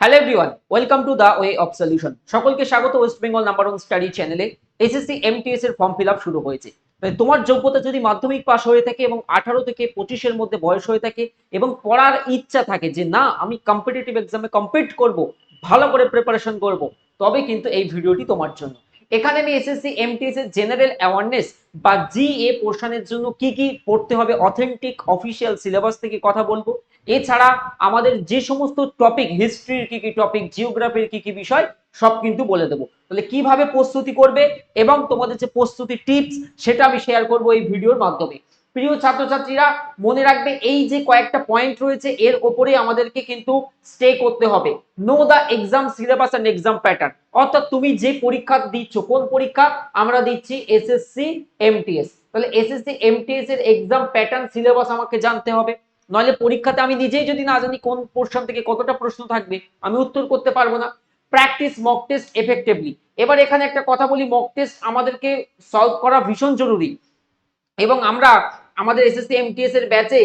Hello everyone welcome to the way of solution সকলকে স্বাগত West Bengal number one study চ্যানেলে SSC MTS এর form fill শুরু হয়েছে। তাই তোমার যোগ্যতা যদি মাধ্যমিক পাস হয়ে থাকে এবং আঠারো থেকে পঁচিশের মধ্যে বয়স হয়ে থাকে এবং পড়ার ইচ্ছা থাকে যে না, আমি কম্পিটিটিভ এক্সামে কম্পিট করব, ভালো করে প্রিপারেশন করব, তবে কিন্তু এই ভিডিওটি তোমার জন্য। এখানে আমি এসএসসি এমটিএস এর জেনারেল অ্যাওয়ারনেস বা জিএ পোর্শনের জন্য কি কি পড়তে হবে অথেন্টিক অফিসিয়াল সিলেবাস থেকে কথা বলব। এছাড়া আমাদের যে সমস্ত টপিক হিস্ট্রির কি কি টপিক জিওগ্রাফির কি কি বিষয়, সব কিন্তু বলে দেবো। তাহলে কীভাবে প্রস্তুতি করবে এবং তোমাদের যে প্রস্তুতি টিপস সেটা আমি শেয়ার করব এই ভিডিওর মাধ্যমে। প্রিয় ছাত্রছাত্রীরা, মনে রাখবে এই যে কয়েকটা পয়েন্ট রয়েছে, এর ওপরে আমাদেরকে কিন্তু স্টে করতে হবে। Know the exam syllabus and exam pattern অর্থাৎ তুমি যে পরীক্ষা দিচ্ছ, কোন পরীক্ষা? আমরা দিচ্ছি এসএসসি এমটিএস তাহলে এসএসসি এমটিএস এর এক্সাম প্যাটার্ন সিলেবাস আমাকে জানতে হবে। নইলে পরীক্ষাতে আমি নিজেই যদি না জানি কোন পোর্শন থেকে কতটা প্রশ্ন থাকবে, আমি উত্তর করতে পারব না। প্র্যাকটিস মক টেস্ট এফেক্টিভলি এবার এখানে একটা কথা বলি মক টেস্ট আমাদেরকে সলভ করা ভীষণ জরুরি। এবং আমরা আমাদের এসএসসি এমটিএস এর ব্যাচে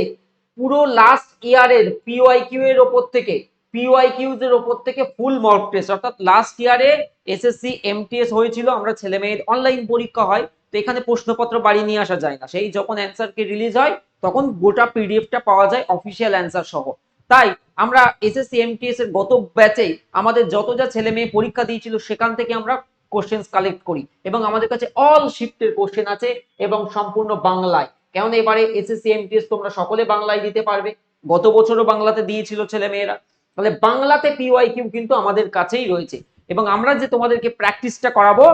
পুরো লাস্ট ইয়ারের পিওআইকিউ এর ওপর থেকে পিওআইকিউজ এর ওপর থেকে ফুল মক টেস্ট অর্থাৎ লাস্ট ইয়ারে এসএসসি এমটিএস হয়েছিল, আমরা ছেলে মেয়ের অনলাইন পরীক্ষা হয়। তো এখানে প্রশ্নপত্র বাড়ি নিয়ে আসা যায় না। সেই যখন অ্যান্সার কি রিলিজ হয়, তখন গোটা পিডিএফটা পাওয়া যায় অফিসিয়াল অ্যান্সার সহ। তাই আমরা এসএসসি এমটিএস এর গত ব্যাচে আমাদের যত যা ছেলে মেয়ে পরীক্ষা দিয়েছিল, সেখান থেকে আমরা কোশ্চেন্স কালেক্ট করি। এবং আমাদের কাছে অল শিফটের কোশ্চেন আছে এবং সম্পূর্ণ বাংলায়। কেমন এবারে এসএসসি এমটিএস তোমরা সকলে বাংলায় দিতে পারবে। গত বছরও বাংলাতে দিয়েছিল ছেলে মেয়েরা। তাহলে বাংলাতে পিওয়াই কিউ কিন্তু আমাদের কাছেই রয়েছে। এবং আমরা যে তোমাদেরকে প্র্যাকটিসটা করাবো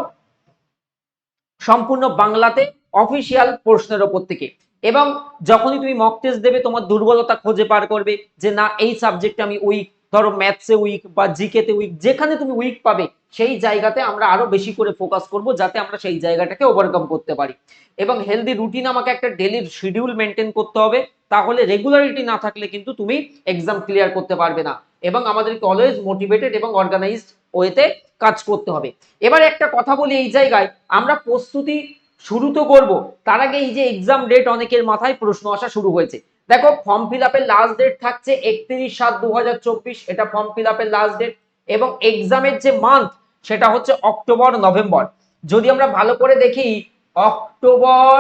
সম্পূর্ণ বাংলাতে অফিসিয়াল প্রশ্নের ওপর থেকে। এবং যখনই তুমি মক টেস্ট দেবে, তোমার দুর্বলতা খুঁজে পার করবে যে, না, এই সাবজেক্টে আমি উইক ধরো ম্যাথসে উইক বা জিকেতে উইক যেখানে তুমি উইক পাবে, সেই জায়গাতে আমরা আরও বেশি করে ফোকাস করব, যাতে আমরা সেই জায়গাটাকে ওভারকাম করতে পারি। এবং হেলদি রুটিন আমাকে একটা ডেলির শিডিউল মেনটেন করতে হবে, তাহলে রেগুলারিটি না থাকলে কিন্তু তুমি এক্সাম ক্লিয়ার করতে পারবে না। এবং আমাদেরকে অলওয়েজ মোটিভেটেড এবং অর্গানাইজড ওয়েতে কাজ করতে হবে। এবার একটা কথা বলি এই জায়গায়, আমরা প্রস্তুতি শুরু তো করব, তার আগে এই যে এক্সাম ডেট অনেকের মাথায় প্রশ্ন আসা শুরু হয়েছে। দেখো ফর্ম ফিল লাস্ট ডেট থাকছে একত্রিশ সাত দু এটা ফর্ম ফিল লাস্ট ডেট এবং এক্সামের যে মান্থ সেটা হচ্ছে অক্টোবর, নভেম্বর। যদি আমরা ভালো করে দেখি, অক্টোবর,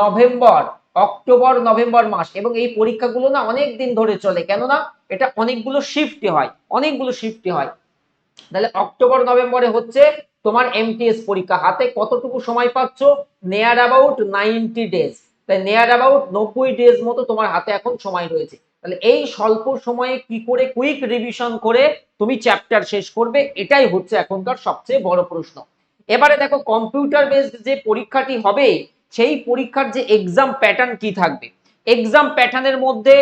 নভেম্বর অক্টোবর, নভেম্বর মাস, এবং এই পরীক্ষাগুলো না অনেক দিন ধরে চলে, কেননা এটা অনেকগুলো শিফটে হয়, অনেকগুলো শিফটে হয়। তাহলে অক্টোবর, নভেম্বরে হচ্ছে তোমার এমটিএস পরীক্ষা। হাতে কতটুকু সময় পাচ্ছ? নেয়ার অ্যাবাউট নাইনটি ডেজ তাই নেয়ার অ্যাবাউট নব্বই ডেজ মতো তোমার হাতে এখন সময় রয়েছে। তাহলে এই স্বল্প সময়ে কি করে কুইক রিভিশন করে তুমি চ্যাপ্টার শেষ করবে, এটাই হচ্ছে এখনকার সবচেয়ে বড় প্রশ্ন। এবারে দেখো কম্পিউটার বেসড যে পরীক্ষাটি হবে, সেই পরীক্ষার যে এক্সাম প্যাটার্ন কি থাকবে? এক্সাম প্যাটার্নের মধ্যে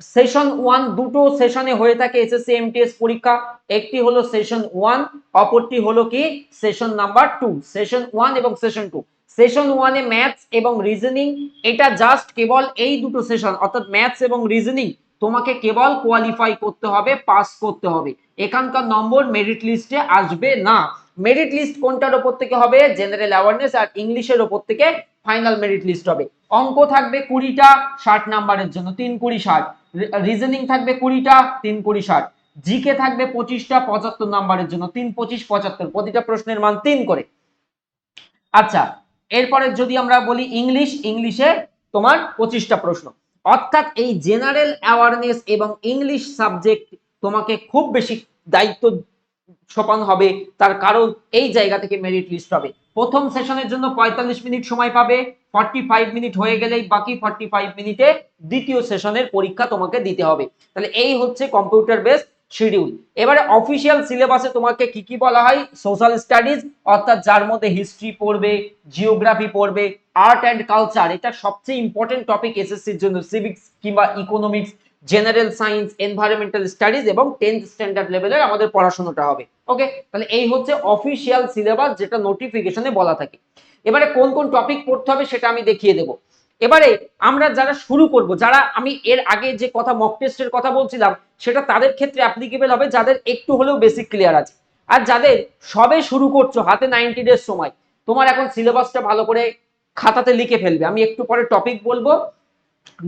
সেশন ওয়ান দুটো সেশনে হয়ে থাকে এসএসসি, এমটিএস পরীক্ষা। একটি হলো সেশন ওয়ান, অপরটি হলো কি? Session number two, session one এবং সেশন টু। সেশন ওয়ানে ম্যাথস এবং রিজনিং, এটা জাস্ট কেবল এই দুটো সেশন, অর্থাৎ ম্যাথস এবং রিজনিং, তোমাকে কেবল কোয়ালিফাই করতে হবে পাস করতে হবে। এখানকার নম্বর মেরিট লিস্টে আসবে না। মেরিট লিস্ট কোনটার ওপর থেকে হবে? জেনারেল অ্যাওয়ারনেস আর ইংলিশের ওপর থেকে ফাইনাল মেরিট লিস্ট হবে। অঙ্ক থাকবে কুড়িটা, ষাট নাম্বারের জন্য তিন কুড়ি, ষাট। রিজনিং থাকবে কুড়িটা, তিন কুড়ি, ষাট। জিকে থাকবে পঁচিশটা, পঁচাত্তর নাম্বারের জন্য তিন পঁচিশ, পঁচাত্তর। প্রতিটা প্রশ্নের মান তিন করে। আচ্ছা এরপরে যদি আমরা বলি ইংলিশ, ইংলিশে তোমার পঁচিশটা প্রশ্ন। অর্থাৎ এই জেনারেল অ্যাওয়ারনেস এবং ইংলিশ সাবজেক্ট তোমাকে খুব বেশি দায়িত্ব সোপান হবে, তার কারণ এই জায়গা থেকে মেরিট লিস্ট হবে। প্রথম সেশনের জন্য পঁয়তাল্লিশ মিনিট সময় পাবে ফর্টি ফাইভ মিনিট হয়ে গেলেই বাকি ফর্টি ফাইভ মিনিটে দ্বিতীয় সেশনের পরীক্ষা তোমাকে দিতে হবে। তাহলে এই হচ্ছে কম্পিউটার বেস শিডিউল এবারে অফিসিয়াল সিলেবাসে তোমাকে কি কি বলা হয়? সোশ্যাল স্টাডিজ অর্থাৎ যার মধ্যে হিস্ট্রি পড়বে জিওগ্রাফি পড়বে আর্ট অ্যান্ড কালচার এটা সবচেয়ে ইম্পর্টেন্ট টপিক এসএসসির জন্য সিভিক্স কিংবা economics general science environmental studies এবং টেন্থ স্ট্যান্ডার্ড লেভেলের আমাদের পড়াশোনাটা হবে। ওকে তাহলে এই হচ্ছে অফিসিয়াল সিলেবাস যেটা নোটিফিকেশনে বলা থাকে। এবারে কোন কোন টপিক পড়তে হবে সেটা আমি দেখিয়ে দেবো। এবারে আমরা যারা শুরু করব, যারা আমি এর আগে যে কথা মক টেস্টের কথা বলছিলাম, সেটা তাদের ক্ষেত্রে অ্যাপ্লিকেবল হবে, যাদের একটু হলেও বেসিক ক্লিয়ার আছে। আর যাদের সবে শুরু করছ, হাতে নাইনটি ডেজ সময়, তোমার এখন সিলেবাসটা ভালো করে খাতাতে লিখে ফেলবে। আমি একটু পরে টপিক বলব,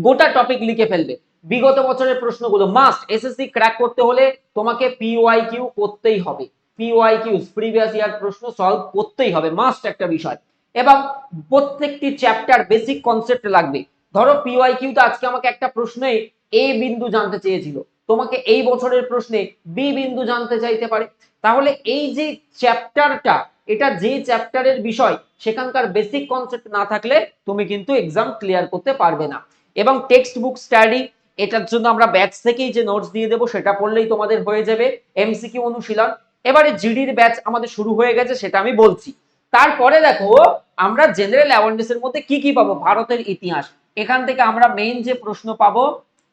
গোটা টপিক লিখে ফেলবে। বিগত বছরের প্রশ্নগুলো মাস্ট এসএসসি ক্র্যাক করতে হলে তোমাকে পিওয়াই কিউ করতেই হবে। পিওয়াই কিউ প্রিভিয়াস ইয়ার প্রশ্ন সলভ করতেই হবে মাস্ট একটা বিষয়। এবং প্রত্যেকটি চ্যাপ্টার বেসিক কনসেপ্ট লাগবে। ধরো পিওয়াই কিউ তো আজকে আমাকে একটা প্রশ্নে এ বিন্দু জানতে চেয়েছিল। তোমাকে এই বছরের প্রশ্নে বি বিন্দু জানতে চাইতে পারে। তাহলে এই যে চ্যাপ্টারটা এটা যে চ্যাপ্টারের বিষয়, সেখানকার বেসিক কনসেপ্ট না থাকলে তুমি কিন্তু এক্সাম ক্লিয়ার করতে পারবে না। এবং টেক্সট বুক স্টাডি এটার জন্য আমরা ব্যাচ থেকেই যে নোটস দিয়ে দেবো, সেটা পড়লেই তোমাদের হয়ে যাবে এমসিকিউ অনুশীলন। এবারে জিডির ব্যাচ আমাদের শুরু হয়ে গেছে, সেটা আমি বলছি। তারপরে দেখো, আমরা জেনারেল অ্যাওয়ারনেস এর মধ্যে কি কি পাবো? ভারতের ইতিহাস। এখান থেকে আমরা মেইন যে প্রশ্ন পাবো,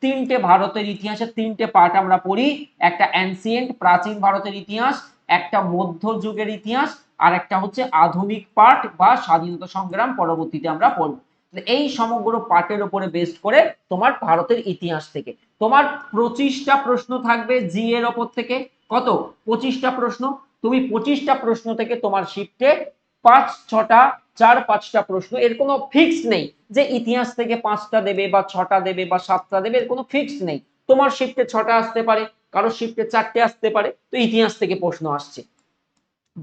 তিনটে ভারতের ইতিহাসের তিনটে পার্ট আমরা পড়ি। একটা অ্যানসিয়েন্ট প্রাচীন ভারতের ইতিহাস, একটা মধ্যযুগের ইতিহাস, আর একটা হচ্ছে আধুনিক পার্ট বা স্বাধীনতা সংগ্রাম পরবর্তীতে আমরা পড়ব। এই সমগ্র পার্টের উপরে বেস্ট করে তোমার ভারতের ইতিহাস থেকে। তোমার পঁচিশটা প্রশ্ন থাকবে জি এর ওপর থেকে। কত? পঁচিশটা প্রশ্ন। তুমি পঁচিশটা প্রশ্ন থেকে তোমার শিফটে পাঁচ, ছটা, চার, পাঁচটা প্রশ্ন। এর কোনো ফিক্স নেই যে ইতিহাস থেকে পাঁচটা দেবে বা ছটা দেবে বা সাতটা দেবে, এর কোনো ফিক্স নেই। তোমার শিফটে ছটা আসতে পারে কারও শিফটে চারটে আসতে পারে, তো ইতিহাস থেকে প্রশ্ন আসছে।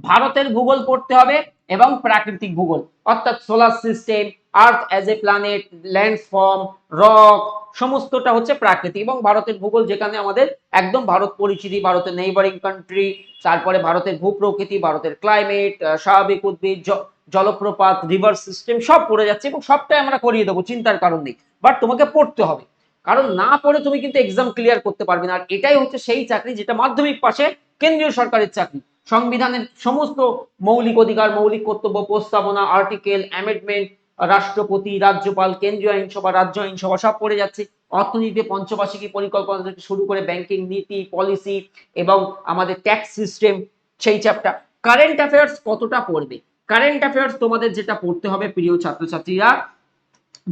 ভারতের ভূগোল পড়তে হবে এবং প্রাকৃতিক ভূগোল, অর্থাৎ solar system earth as a planet landform rock সমস্তটা হচ্ছে প্রাকৃতিক। এবং ভারতের ভূগোল যেখানে আমাদের একদম ভারত পরিচিতি, ভারতের নেইবারিং কান্ট্রি তারপরে ভারতের ভূপ্রকৃতি, ভারতের ক্লাইমেট স্বাভাবিক উদ্ভিদ জলপ্রপাত রিভার সিস্টেম সব পড়ে যাচ্ছে এবং সবটাই আমরা করিয়ে দেবো, চিন্তার কারণ নেই। বাট তোমাকে পড়তে হবে। কারণ না পড়ে তুমি কিন্তু এক্সাম ক্লিয়ার করতে পারবে না। আর এটাই হচ্ছে সেই চাকরি যেটা মাধ্যমিক পাশে কেন্দ্রীয় সরকারের চাকরি। সংবিধানের সমস্ত মৌলিক অধিকার, মৌলিক কর্তব্য, প্রস্তাবনা আর্টিকেল অ্যামেন্ডমেন্ট রাষ্ট্রপতি, রাজ্যপাল, কেন্দ্রীয় আইনসভা, রাজ্য আইনসভা সব পড়ে যাচ্ছে। অর্থনীতিতে পঞ্চবার্ষিকী পরিকল্পনা থেকে শুরু করে ব্যাংকিং নীতি, পলিসি এবং আমাদের ট্যাক্স সিস্টেম, সেই চ্যাপ্টার কারেন্ট অ্যাফেয়ার্স কতটা পড়বে? কারেন্ট অ্যাফেয়ার্স তোমাদের যেটা পড়তে হবে, প্রিয় ছাত্রছাত্রীরা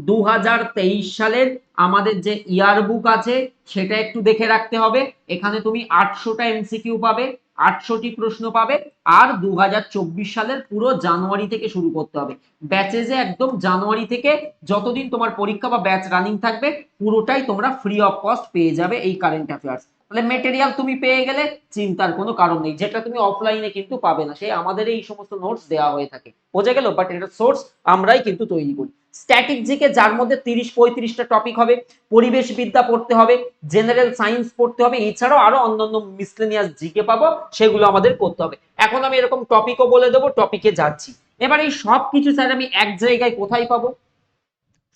দু হাজার তেইশ সালের আমাদের যে ইয়ার বুক আছে, সেটা একটু দেখে রাখতে হবে। এখানে তুমি আটশোটা এমসিকিউ পাবে। আটশোটি প্রশ্ন পাবে আর দুই হাজার চব্বিশ সালের পুরো জানুয়ারি থেকে শুরু করতে হবে। ব্যাচেজে একদম জানুয়ারি থেকে যতদিন তোমার পরীক্ষা বা ব্যাচ রানিং থাকবে, পুরোটাই তোমরা ফ্রি অফ কস্ট পেয়ে যাবে এই কারেন্ট অ্যাফেয়ার্স তাহলে মেটেরিয়াল তুমি পেয়ে গেলে চিন্তার কোনো কারণ নেই। যেটা তুমি অফলাইনে কিন্তু পাবে না। সেই আমাদের এই সমস্ত নোটস দেওয়া হয়ে থাকে। বোঝা গেল? বাট এটা সোর্স আমরাই কিন্তু তৈরি করি। স্ট্যাটিক জিকে যার মধ্যে তিরিশ, পঁয়ত্রিশটা টপিক হবে, পরিবেশ বিদ্যা পড়তে হবে জেনারেল সায়েন্স পড়তে হবে, এছাড়াও আরও অন্যান্য মিসলেনিয়াস জিকে পাবো, সেগুলো আমাদের করতে হবে। এখন আমি এরকম টপিকও বলে দেবো টপিকে যাচ্ছি। এবার এই সব কিছু স্যার আমি এক জায়গায় কোথায় পাবো?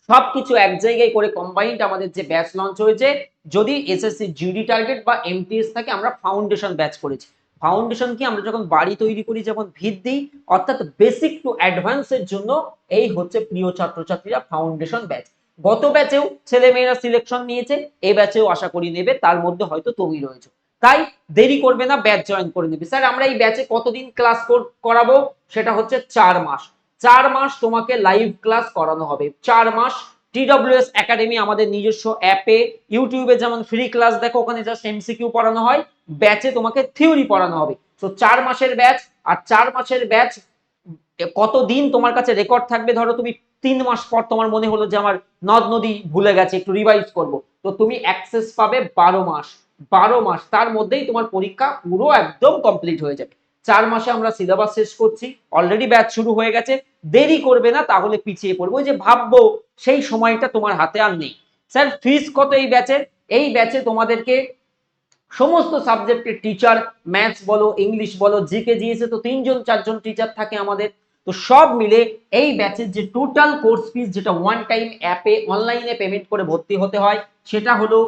সবকিছু এক জায়গায় করে কম্বাইন্ড আমাদের যে ব্যাচ লঞ্চ হয়েছে, যদি এসএসসি জিডি টার্গেট বা এমটিএস থাকে, আমরা ফাউন্ডেশন ব্যাচ করেছি। ফাউন্ডেশন কি? আমরা যখন বাড়ি তৈরি করি যেমন ভিত দিই, অর্থাৎ বেসিক টু অ্যাডভান্সের জন্য এই হচ্ছে প্রিয় ছাত্রছাত্রীরা ফাউন্ডেশন ব্যাচ গত ব্যাচেও ছেলে মেয়েরা সিলেকশন নিয়েছে এই ব্যাচেও আশা করি নেবে, তার মধ্যে হয়তো তুমি রয়েছে। তাই দেরি করবে না ব্যাচ জয়েন করে নেবে। স্যার, আমরা এই ব্যাচে কতদিন ক্লাস করাবো? সেটা হচ্ছে চার মাস। চার মাস তোমাকে লাইভ ক্লাস করানো হবে। চার মাস টিডব্লিউএস একাডেমি আমাদের নিজস্ব অ্যাপে ইউটিউবে যেমন ফ্রি ক্লাস দেখো, ওখানে জাস্ট এমসিকিউ পড়ানো হয় ব্যাচে তোমাকে থিওরি পড়ানো হবে। তো চার মাসের ব্যাচ আর চার মাসের ব্যাচ কতদিন তোমার কাছে রেকর্ড থাকবে? ধরো তুমি তিন মাস পর তোমার মনে হলো যে আমার নদ নদী ভুলে গেছে, একটু রিভাইজ করব। তো তুমি অ্যাক্সেস পাবে বারো মাস বারো মাস, তার মধ্যেই তোমার পরীক্ষা পুরো একদম কমপ্লিট হয়ে যাবে। চার মাসে আমরা সিলেবাস শেষ করছি অলরেডি ব্যাচ শুরু হয়ে গেছে, দেরি করবে না, তাহলে পিছিয়ে পড়ব। ওই যে ভাববো, সেই সময়টা তোমার হাতে আর নেই। স্যার ফিস কত এই ব্যাচের এই ব্যাচে তোমাদেরকে সমস্ত সাবজেক্টের টিচার ম্যাথস বলো ইংলিশ বলো জি জিকে জিএসে তো তিনজন, চারজন টিচার থাকে আমাদের। তো সব মিলে এই ব্যাচের যে টোটাল কোর্স ফিস যেটা ওয়ান টাইম অ্যাপে অনলাইনে পেমেন্ট করে ভর্তি হতে হয়, সেটা হলো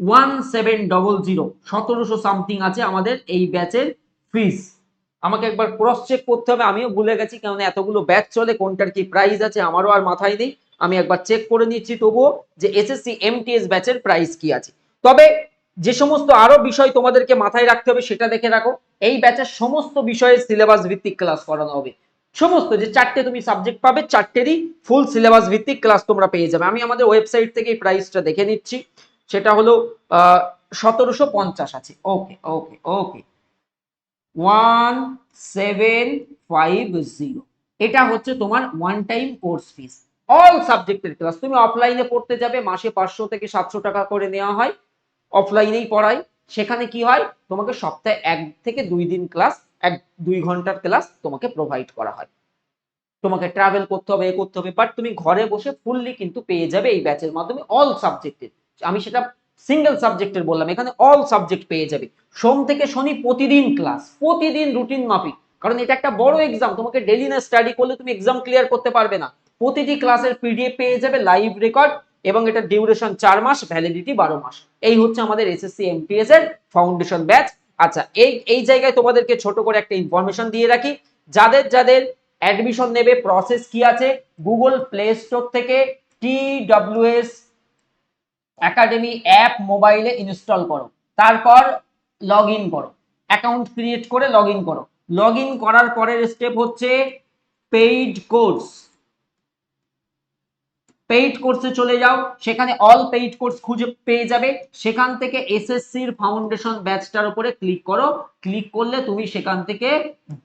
ওয়ান সেভেন ডবল জিরো সতেরোশো সামথিং আছে আমাদের এই ব্যাচের ফিস আমাকে একবার ক্রস চেক করতে হবে, আমিও ভুলে গেছি কারণ এতগুলো ব্যাচ চলে, কোনটার কি প্রাইস আছে, আমারও আর মাথায় নেই। আমি একবার চেক করে নিচ্ছি তবুও যে এসএসসি এমটিএস ব্যাচের প্রাইস কি আছে। তবে যে সমস্ত আরও বিষয় তোমাদেরকে মাথায় রাখতে হবে, সেটা দেখে রাখো। এই ব্যাচের সমস্ত বিষয়ের সিলেবাস ভিত্তিক ক্লাস করানো হবে। সমস্ত, যে চারটে তুমি সাবজেক্ট পাবে, চারটেরই ফুল সিলেবাস ভিত্তিক ক্লাস তোমরা পেয়ে যাবে। আমি আমাদের ওয়েবসাইট থেকে এই প্রাইসটা দেখে নিচ্ছি। সেটা হলো সতেরোশো পঞ্চাশ আছে। Okay okay okay one seven five zero এটা হচ্ছে তোমার one time course fees all সাবজেক্টের ক্লাস তুমি অফলাইনে পড়তে যাবে, মাসে পাঁচশো থেকে সাতশো টাকা করে নেওয়া হয়। অফলাইনেই পড়াই সেখানে কি হয়? তোমাকে সপ্তাহে এক থেকে দুই দিন ক্লাস এক দুই ঘণ্টার ক্লাস তোমাকে প্রোভাইড করা হয়। তোমাকে ট্রাভেল করতে হবে, এ করতে হবে। বাট তুমি ঘরে বসে ফুললি কিন্তু পেয়ে যাবে এই ব্যাচের মাধ্যমে অল সাবজেক্টের আমি সেটা সিঙ্গেল সাবজেক্টের বললাম, এখানে অল সাবজেক্ট পেয়ে যাবে। সোম থেকে শনি প্রতিদিন ক্লাস প্রতিদিন রুটিন মাফিক কারণ এটা একটা বড় এক্সাম তোমাকে ডেলি না স্টাডি করলে তুমি এক্সাম ক্লিয়ার করতে পারবে না। প্রতিটি ক্লাসের পিডিএফ পেয়ে যাবে লাইভ রেকর্ড এবং এটা ডিউরেশন চার মাস ভ্যালিডিটি বারো মাস। এই হচ্ছে আমাদের এসএসসি এমটিএস এর ফাউন্ডেশন ব্যাচ আচ্ছা এই এই জায়গায় তোমাদেরকে ছোট করে একটা ইনফরমেশন দিয়ে রাখি। যাদের যাদের অ্যাডমিশন নেবে প্রসেস কি আছে? গুগল প্লে স্টোর থেকে টি ডাব্লিউএস একাডেমি অ্যাপ মোবাইলে ইনস্টল করো। তারপর লগ ইন করো। অ্যাকাউন্ট ক্রিয়েট করে লগ ইন করো। লগ ইন করার পরের স্টেপ হচ্ছে পেইড কোর্স পেইড কোর্সে চলে যাও। সেখানে অল পেইড কোর্স খুঁজে পেয়ে যাবে। সেখান থেকে এসএসসির ফাউন্ডেশন ব্যাচটার উপরে ক্লিক করো। ক্লিক করলে তুমি সেখান থেকে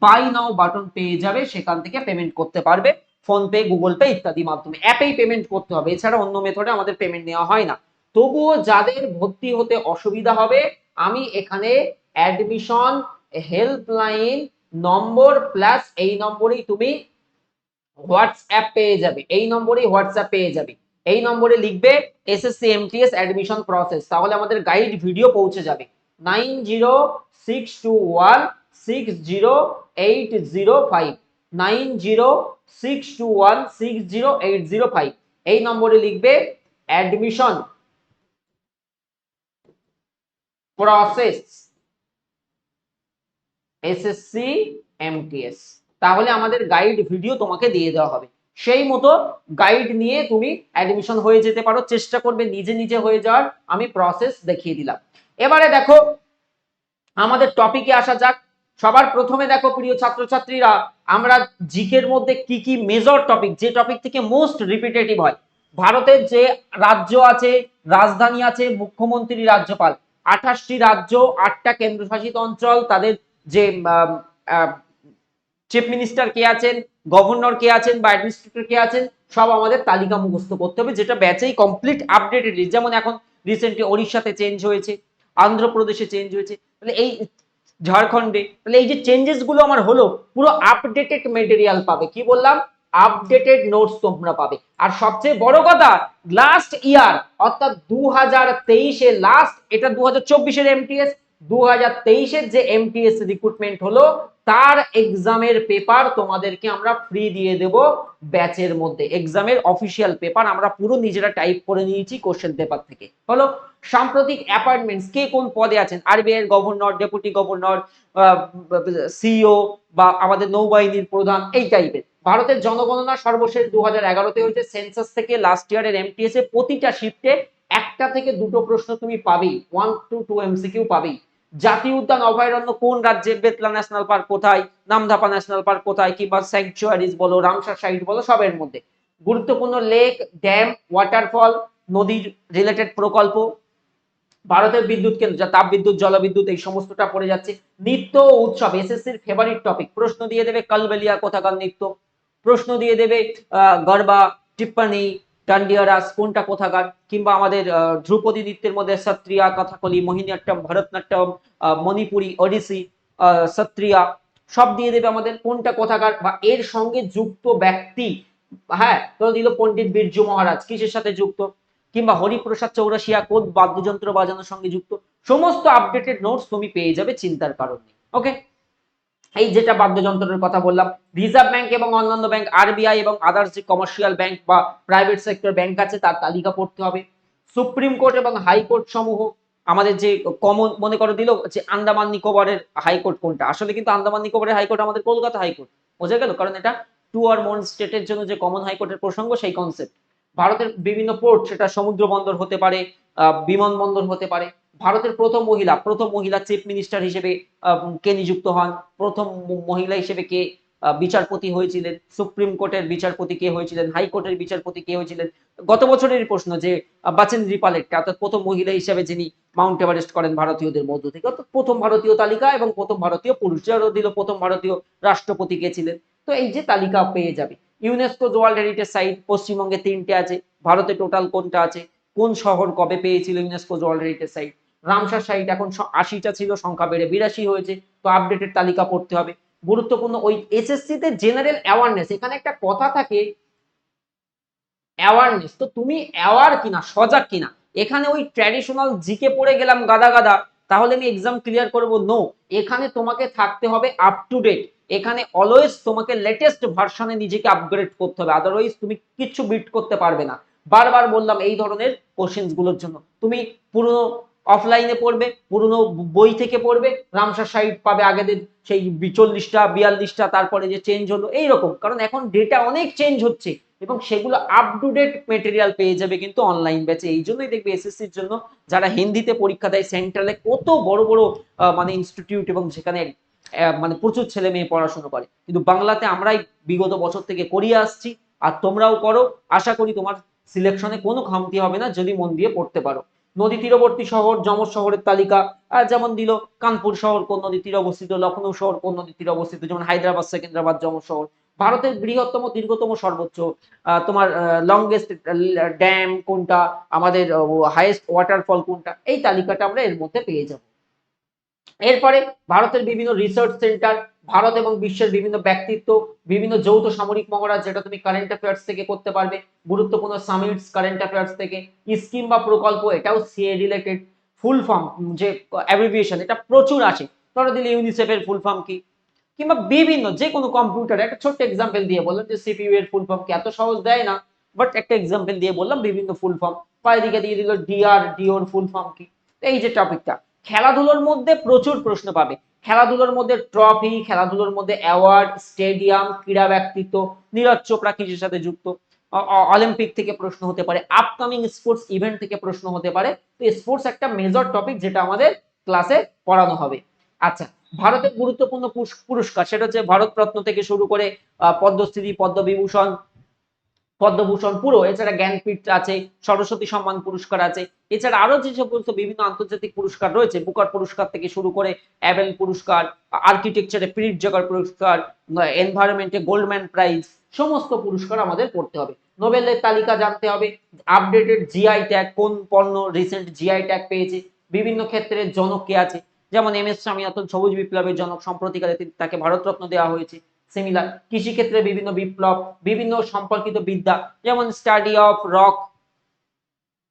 বাই নাও বাটন পেয়ে যাবে। সেখান থেকে পেমেন্ট করতে পারবে। ফোন পে গুগল পে ইত্যাদি মাধ্যমে। অ্যাপেই পেমেন্ট করতে হবে। এছাড়া অন্য মেথডে আমাদের পেমেন্ট নেওয়া হয় না। তবুও যাদের ভর্তি হতে অসুবিধা হবে, আমি এখানে অ্যাডমিশন হেল্পলাইন নম্বর প্লাস এই নম্বরেই তুমি হোয়াটসঅ্যাপ পেয়ে যাবে, এই নম্বরেই হোয়াটসঅ্যাপ পেয়ে যাবে। এই নম্বরে লিখবে এসএসসি এমটিএস অ্যাডমিশন প্রসেস তাহলে আমাদের গাইড ভিডিও পৌঁছে যাবে। Nine zero six two one six zero eight zero five nine zero six two one six zero eight zero five এই নম্বরে লিখবে অ্যাডমিশন প্রসেস এসএসসি এমটিএস তাহলে আমাদের গাইড ভিডিও তোমাকে দিয়ে দেওয়া হবে। সেই মতো গাইড নিয়ে তুমি অ্যাডমিশন হয়ে যেতে পারো, চেষ্টা করবে নিজে নিজে হয়ে যাওয়ার। আমি প্রসেস দেখিয়ে দিলাম। এবারে দেখো, আমাদের টপিকে আসা যাক। সবার প্রথমে দেখো, প্রিয় ছাত্রছাত্রীরা, আমরা জিকের মধ্যে কি কি মেজর টপিক যে টপিক থেকে মোস্ট রিপিটেটিভ হয়। ভারতের যে রাজ্য আছে, রাজধানী আছে, মুখ্যমন্ত্রী রাজ্যপাল। আঠাশটি রাজ্য, আটটা কেন্দ্রশাসিত অঞ্চল, তাদের যে চিফ মিনিস্টার কে আছেন গভর্নর কে আছেন বা অ্যাডমিনিস্ট্রেটর কে আছেন, সব আমাদের তালিকা মুখস্থ করতে হবে, যেটা ব্যাচেই কমপ্লিট আপডেটেড যেমন এখন রিসেন্টলি ওড়িশাতে চেঞ্জ হয়েছে অন্ধ্রপ্রদেশে চেঞ্জ হয়েছে, তাহলে এই ঝাড়খণ্ডে, তাহলে এই যে চেঞ্জেসগুলো আমার হলো, পুরো আপডেটেড মেটেরিয়াল পাবে। কি বললাম? আপডেটেড নোটস তোমরা পাবে। আর সবচেয়ে বড় কথা লাস্ট ইয়ার অর্থাৎ দু হাজার তেইশে লাস্ট এটা দু হাজার চব্বিশের এমটিএস দু হাজার তেইশের যে এমটিএস রিক্রুটমেন্ট হলো, তার এক্সামের পেপার তোমাদেরকে আমরা ফ্রি দিয়ে দেব ব্যাচের মধ্যে। এক্সামের অফিসিয়াল পেপার আমরা পুরো নিজেরা টাইপ করে নিয়েছি কোশ্চেন পেপার থেকে। হলো সাম্প্রতিক অ্যাপয়েন্টমেন্টস কে কোন পদে আছেন? RBI governor deputy governor CEO বা আমাদের নৌবাহিনীর প্রধান, এই টাইপের ভারতের জনগণনা সর্বশেষ দু হাজার এগারোতে হয়েছে। সেন্সাস থেকে লাস্ট ইয়ারের এমটিএস এ প্রতিটা শিফটে একটা থেকে দুটো প্রশ্ন তুমি পাবেই। ওয়ান টু টু এমসিকিউ পাবেই। জাতীয় উদ্যান, অভয়ারণ্য কোন রাজ্যে? বেতলা ন্যাশনাল পার্ক কোথায়? নামধাপা ন্যাশনাল পার্ক কোথায়? কিংবা স্যাংচুয়ারিজ বলো, রামসার সাইট বলো, সবের মধ্যে। গুরুত্বপূর্ণ লেক ড্যাম ওয়াটারফল নদীর রিলেটেড প্রকল্প, ভারতের বিদ্যুৎ কেন্দ্র, যা তাপ বিদ্যুৎ জলবিদ্যুৎ, এই সমস্তটা পড়ে যাচ্ছে। নৃত্য উৎসব এসএসসির ফেভারিট টপিক প্রশ্ন দিয়ে দেবে, কালবেলিয়া কোথাকার নৃত্য? প্রশ্ন দিয়ে দেবে গরবা, টিপ্পানি ডান্ডিয়া রাস কোনটা কোথাকার? কিংবা আমাদের ধ্রুপদী নৃত্যের মধ্যে সত্রিয়া, কথাকলি মোহিনীঅট্টম ভরতনাট্যম মণিপুরি, ওডিসি সত্রিয়া, সব দিয়ে দেবে আমাদের কোনটা কোথাকার বা এর সঙ্গে যুক্ত ব্যক্তি। হ্যাঁ তো দিল পণ্ডিত বীরজু মহারাজ, কিসের সাথে যুক্ত? কিংবা হরিপ্রসাদ চৌরাশিয়া কোন বাদ্যযন্ত্র বাজানোর সঙ্গে যুক্ত? সমস্ত আপডেটেড নোটস তুমি পেয়ে যাবে চিন্তার কারণ ওকে এই যেটা বাদ্যযন্ত্রের কথা বললাম রিজার্ভ ব্যাংক এবং অন্যান্য ব্যাংক আরবিআই এবং আদার্স যে কমার্শিয়াল ব্যাংক বা প্রাইভেট সেক্টর ব্যাংক আছে, তার তালিকা পড়তে হবে। সুপ্রিম কোর্ট এবং হাইকোর্ট সমূহ, আমাদের যে কমন মনে করো দিল যে আন্দামান নিকোবরের হাইকোর্ট কোনটা? আসলে কিন্তু আন্দামান নিকোবরের হাইকোর্ট আমাদের কলকাতা হাইকোর্ট বোঝা গেল? কারণ এটা টু আর মোর স্টেটের জন্য যে কমন হাইকোর্টের প্রসঙ্গ, সেই কনসেপ্ট ভারতের বিভিন্ন পোর্ট সেটা সমুদ্র বন্দর হতে পারে বিমানবন্দর হতে পারে। ভারতের প্রথম মহিলা প্রথম মহিলা চিফ মিনিস্টার হিসেবে কে নিযুক্ত হন? প্রথম মহিলা হিসেবে কে বিচারপতি হয়েছিলেন? সুপ্রিম কোর্টের বিচারপতি কে হয়েছিলেন? হাইকোর্টের বিচারপতি কে হয়েছিলেন? গত বছরের প্রশ্ন যে বাচেন্দ্রী পালেটকে, অর্থাৎ প্রথম মহিলা হিসেবে যিনি মাউন্ট এভারেস্ট করেন ভারতীয়দের মধ্য থেকে, অর্থাৎ প্রথম ভারতীয় তালিকা এবং প্রথম ভারতীয় পুরুষ যারও দিল প্রথম ভারতীয় রাষ্ট্রপতি কে ছিলেন। তো এই যে তালিকা পেয়ে যাবে ইউনেস্কো ওয়ার্ল্ড হেরিটেজ সাইট পশ্চিমবঙ্গে তিনটে আছে, ভারতে টোটাল কোনটা আছে, কোন শহর কবে পেয়েছিল UNESCO world heritage site? Ramsar site এখন আশিটা ছিল, সংখ্যা বেড়ে বিরাশি হয়েছে, তো আপডেটের তালিকা পড়তে হবে। গুরুত্বপূর্ণ, ওই এসএসসি তে জেনারেল অ্যাওয়ারনেস এখানে একটা কথা থাকে অ্যাওয়ারনেস তো তুমি অ্যাওয়ার কিনা, সজাগ কিনা? এখানে ওই ট্র্যাডিশনাল জিকে পড়ে গেলাম গাদা গাদা, তাহলে আমি এক্সাম ক্লিয়ার করব নো এখানে তোমাকে থাকতে হবে আপ টু ডেট এখানে অলওয়েজ তোমাকে লেটেস্ট ভার্সনে নিজেকে আপগ্রেড করতে হবে আদারওয়াইজ তুমি কিচ্ছু বিট করতে পারবে না। বারবার বললাম এই ধরনের কোশ্চেন্সগুলোর জন্য। তুমি পুরনো অফলাইনে পড়বে, পুরনো বই থেকে পড়বে, রামসার সাইট পাবে আগেদের সেই চল্লিশটা বিয়াল্লিশটা, তারপরে যে চেঞ্জ হলো, এইরকম। কারণ এখন ডেটা অনেক চেঞ্জ হচ্ছে এবং সেগুলো আপ টু ডেট মেটেরিয়াল পেয়ে যাবে কিন্তু অনলাইন ব্যাচে এই জন্যই দেখবে এসএসসির জন্য যারা হিন্দিতে পরীক্ষা দেয় সেন্ট্রালে কত বড় বড় মানে ইনস্টিটিউট এবং সেখানে মানে প্রচুর ছেলে মেয়ে পড়াশোনা করে। কিন্তু বাংলাতে আমরাই বিগত বছর থেকে করিয়ে আসছি, আর তোমরাও করো। আশা করি তোমার সিলেকশনে কোনো খামতি হবে না, যদি মন দিয়ে পড়তে পারো। নদী তীরবর্তী শহর, যমজ শহরের তালিকা যেমন দিল কানপুর শহর, কোন নদী তীরে অবস্থিত লখনৌ শহর, কোন নদী তীরে অবস্থিত, যেমন হায়দ্রাবাদ, সেকেন্দ্রাবাদ, যমজ শহর। ভারতের বৃহত্তম, দীর্ঘতম সর্বোচ্চ তোমার লংগেস্ট ড্যাম কোনটা, আমাদের হাইয়েস্ট ওয়াটারফল কোনটা, এই তালিকাটা আমরা এর মধ্যে পেয়ে যাব। এরপরে ভারতের বিভিন্ন রিসার্চ সেন্টার ভারত এবং বিশ্বের বিভিন্ন ব্যক্তিত্ব, বিভিন্ন যৌথ সামরিক মহড়া যেটা তুমি কারেন্ট অ্যাফেয়ার্স থেকে করতে পারবে, গুরুত্বপূর্ণ সামিটস কারেন্ট অ্যাফেয়ার্স থেকে স্কিম বা প্রকল্প, এটাও সিএ রিলেটেড ফুল ফর্ম যে অ্যাব্রিভিয়েশন এটা প্রচুর আছে। ধরো দিলে ইউনিসেফের ফুল ফর্ম কি? কিংবা বিভিন্ন, যে কোনো কম্পিউটার একটা ছোট্ট এক্সাম্পল দিয়ে বললাম যে সিপিইউ এর ফুল ফর্ম কি? এত সহজ দেয় না বাট একটা এক্সাম্পল দিয়ে বললাম বিভিন্ন ফুল ফর্ম পরের দিকে দিয়ে দিল ডিআর ডিওর ফুল ফর্ম কি? এই যে টপিকটা খেলাধুলোর মধ্যে প্রচুর প্রশ্ন পাবে। খেলাধুলোর মধ্যে ট্রফি খেলাধুলোর মধ্যে অ্যাওয়ার্ড স্টেডিয়াম ক্রীড়া ব্যক্তিত্ব, নীরজ চোপড়া কৃষির সাথে যুক্ত? অলিম্পিক থেকে প্রশ্ন হতে পারে আপকামিং স্পোর্টস ইভেন্ট থেকে প্রশ্ন হতে পারে। তো স্পোর্টস একটা মেজর টপিক যেটা আমাদের ক্লাসে পড়ানো হবে। আচ্ছা ভারতের গুরুত্বপূর্ণ পুরস্কার, সেটা হচ্ছে ভারতরত্ন থেকে শুরু করে পদ্মশ্রী, পদ্মবিভূষণ পদ্মভূষণ পুরো, এছাড়া জ্ঞানপীঠ আছে, সরস্বতী সম্মান পুরস্কার আছে, এছাড়া আরও যে সমস্ত বিভিন্ন আন্তর্জাতিক পুরস্কার রয়েছে, বুকার পুরস্কার থেকে শুরু করে অ্যাবেল পুরস্কার, আর্কিটেকচারে পিরিট জগার পুরস্কার এনভায়রনমেন্টে গোল্ডম্যান প্রাইজ, সমস্ত পুরস্কার আমাদের পড়তে হবে। নোবেলের তালিকা জানতে হবে, আপডেটেড জিআই ট্যাগ, কোন পণ্য রিসেন্ট জিআই ট্যাগ পেয়েছে, বিভিন্ন ক্ষেত্রে জনক কে আছে, যেমন এম এস স্বামীনাথন সবুজ বিপ্লবের জনক সম্প্রতিকালে তাকে ভারতরত্ন দেওয়া হয়েছে সিমিলার কৃষিক্ষেত্রে বিভিন্ন বিপ্লব, বিভিন্ন সম্পর্কিত বিদ্যা, যেমন study of rock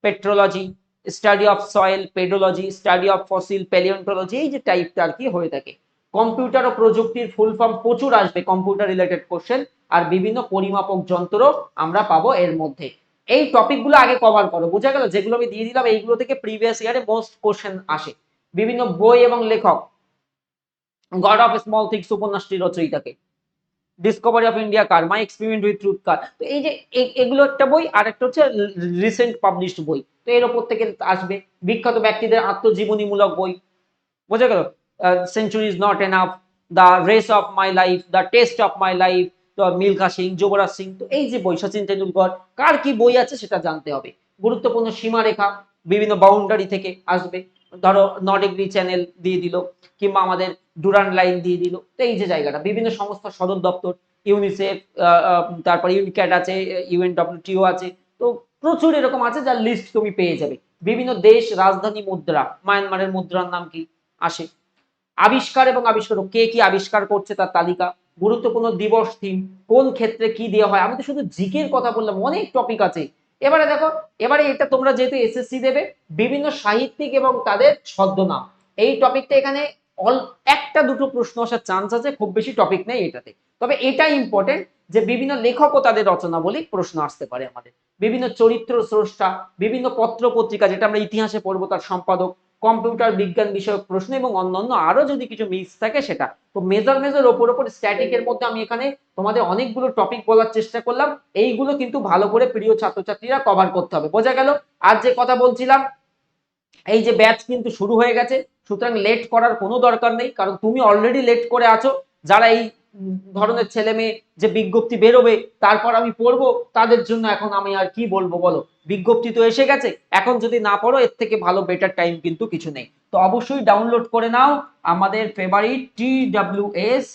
petrology study of soil pedology study of fossil palaeontology এই যে টাইপটা আর কি হয়ে থাকে। কম্পিউটার ও প্রযুক্তির ফুল ফর্ম প্রচুর আসবে কম্পিউটার রিলেটেড কোশ্চেন আর বিভিন্ন পরিমাপক যন্ত্র আমরা পাবো এর মধ্যে। এই টপিকগুলো আগে কভার করো, বোঝা গেল? যেগুলো আমি দিয়ে দিলাম, এইগুলো থেকে প্রিভিয়াস ইয়ারে মোস্ট কোশ্চেন আসে। বিভিন্ন বই এবং লেখক গড অফ স্মল থিংস উপন্যাসটি রচয়িতাকে। ডিসকভারি অফ ইন্ডিয়া কার মাই এক্সপেরিমেন্ট উইথ ট্রুথ কার তো এই যে এগুলো একটা বই, আর একটা হচ্ছে রিসেন্ট পাবলিশড বই। তো এর ওপর থেকে আসবে। বিখ্যাত ব্যক্তিদের আত্মজীবনীমূলক বই। বোঝা গেল? Century is not enough the race of my life the test of my life Milkha Singh, Yuvraj Singh. তো এই যে বই, সচিন তেন্ডুলকর, কার কি বই আছে সেটা জানতে হবে। গুরুত্বপূর্ণ সীমারেখা, বিভিন্ন বাউন্ডারি থেকে আসবে। ধরো ন ডিগ্রি চ্যানেল দিয়ে দিল, কিংবা আমাদের ডুরান লাইন দিয়ে দিল। তো এই যে জায়গাটা, বিভিন্ন সংস্থার সদর দপ্তর ইউনিসেফ তারপর ইউনিক্যাট আছে ইউএনডব্লিউটিও আছে, তো প্রচুর এরকম আছে যার লিস্ট তুমি পেয়ে যাবে। বিভিন্ন দেশ, রাজধানী মুদ্রা মায়ানমারের মুদ্রার নাম কি? আসে। আবিষ্কার এবং আবিষ্কার, কে কি আবিষ্কার করছে তার তালিকা? গুরুত্বপূর্ণ দিবস থিম কোন ক্ষেত্রে কি দেওয়া হয়? আমি তো শুধু জিকের কথা বললাম, অনেক টপিক আছে। এবারে দেখো, এবারে এটা তোমরা যেহেতু এসএসসি দেবে, বিভিন্ন সাহিত্যিক এবং তাদের ছদ্মনাম। এই টপিকটা এখানে অল, একটা দুটো প্রশ্ন আসার চান্স আছে, খুব বেশি টপিক নেই এটাতে। তবে এটা ইম্পর্টেন্ট যে বিভিন্ন লেখক ও তাদের রচনাবলী প্রশ্ন আসতে পারে আমাদের। বিভিন্ন চরিত্র স্রষ্টা, বিভিন্ন পত্র পত্রিকা, যেটা আমরা ইতিহাসে পড়ব তার সম্পাদক কম্পিউটার বিজ্ঞান বিষয়ক প্রশ্ন এবং অন্যান্য আরও যদি কিছু মিস থাকে সেটা। তো মেজর মেজর ওপর ওপর স্ট্যাটিকের মধ্যে আমি এখানে তোমাদের অনেকগুলো টপিক বলার চেষ্টা করলাম। এইগুলো কিন্তু ভালো করে প্রিয় ছাত্রছাত্রীরা কভার করতে হবে। বোঝা গেল? আর যে কথা বলছিলাম, এই যে ব্যাচ কিন্তু শুরু হয়ে গেছে। সুতরাং লেট করার কোনো দরকার নেই। কারণ তুমি অলরেডি লেট করে আছো। যারা এই ধরনের ছেলে মেয়ে যে বিজ্ঞপ্তি বেরোবে, তারপর আমি পড়ব, তাদের জন্য এখন আমি আর কি বলব বলো? বিজ্ঞপ্তি তো এসে গেছে, এখন যদি না পড়ো, এর থেকে ভালো বেটার টাইম কিন্তু কিছু নেই। তো অবশ্যই ডাউনলোড করে নাও আমাদের favourite T W S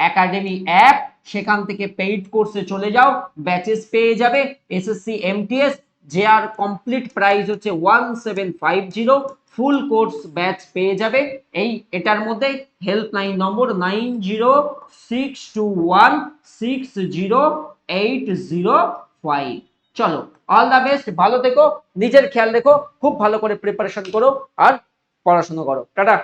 academy app সেখান থেকে পেইড কোর্সে চলে যাও ব্যাচেস পেয়ে যাবে এসএসসি এমটিএস যে আর কমপ্লিট প্রাইস হচ্ছে one seven five zero full course batch পেয়ে যাবে। এই, এটার মধ্যে helpline number nine zero, six two one, six zero, eight zero five. চলো অল দ্য বেস্ট ভালো দেখো নিজের খেয়াল রেখো, খুব ভালো করে প্রিপারেশন করো, আর পড়াশোনা করো। টাটা।